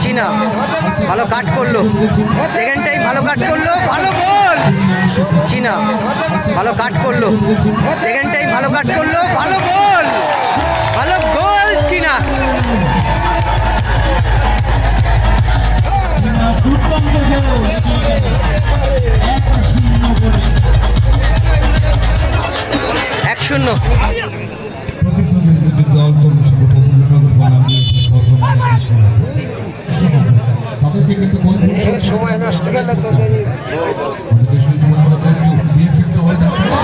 চীনা, ভালো কাট করল। সেকেন্ড টাইম ভালো কাট করল, ভালো গোল! চীনা, ভালো কাট করল। সেকেন্ড টাইম ভালো কাট করল, ভালো গোল! ভালো গোল চীনা। এক শূন্য। সময় নষ্ট গেলে তোদেরই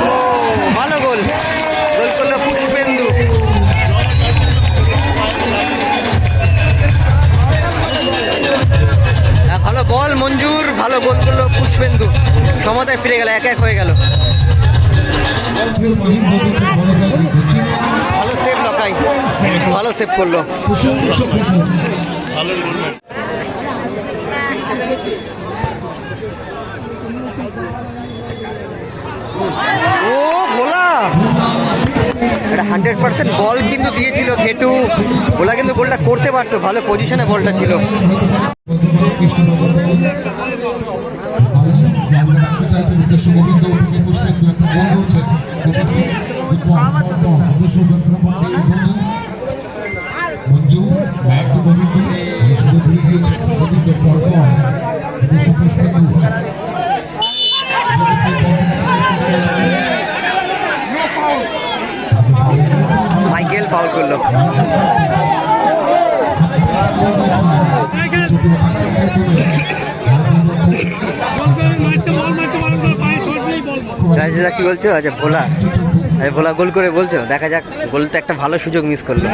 ও ভালো গোল। গোল করল পুষ্পেন্দু। হ্যাঁ, ভালো বল মঞ্জুর। ভালো গোল করল পুষ্পেন্দু। সমতায় ফিরে গেল এক এক হয়ে গেল। লকাই ভালো সেভ করল। ও, ভোলা! এটা হান্ড্রেড পার্সেন্ট বল কিন্তু দিয়েছিল ঘেটু। ভোলা কিন্তু গোলটা করতে পারতো, ভালো পজিশনে বলটা ছিল। ফাউল করল। রাজিদা কি বলছো? আচ্ছা ভোলা। আচ্ছা ভোলা গোল করে বলছো? দেখা যাক গোল তো একটা ভালো সুযোগ মিস করল।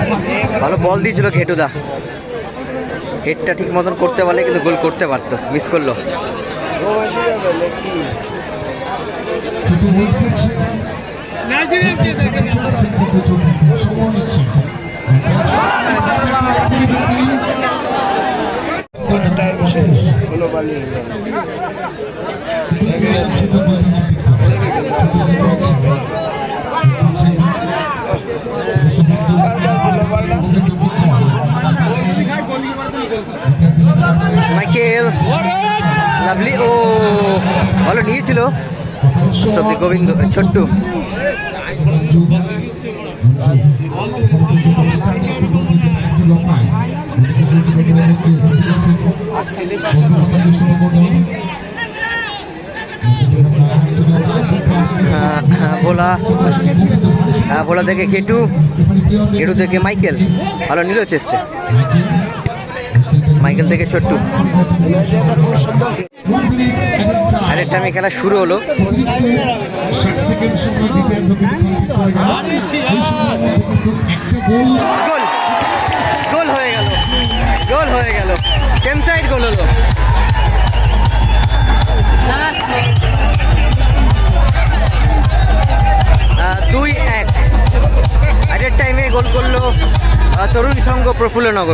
ভালো বল দিয়েছিল ঘেটুদা হেডটা ঠিক মতন করতে পারলে কিন্তু গোল করতে পারতো মিস করল। ঘুম এসে যাবে নাকি ছোট গোল করছে সময় নিচ্ছে টাইম শেষ কোনো পালিয়ে গেল কার কাছে ছিল বলটা মাইকেল লাভলি ও ভালো নিয়েছিল সত্যি গোবিন্দ ছোট্টু। হ্যাঁ, ভোলা। হ্যাঁ, ভোলা থেকে ঘেটু। ঘেটু থেকে মাইকেল। ভালো নিল চেষ্টা। মাইকেল থেকে ছোট্টু। টাইমে খেলা শুরু হলো। গেল। হয়ে গেল। গোল হয়ে গেল। সেম সাইড গোল হলো। দুই এক। আগের টাইমে গোল করল তরুণ সংঘ প্রফুল্লনগর।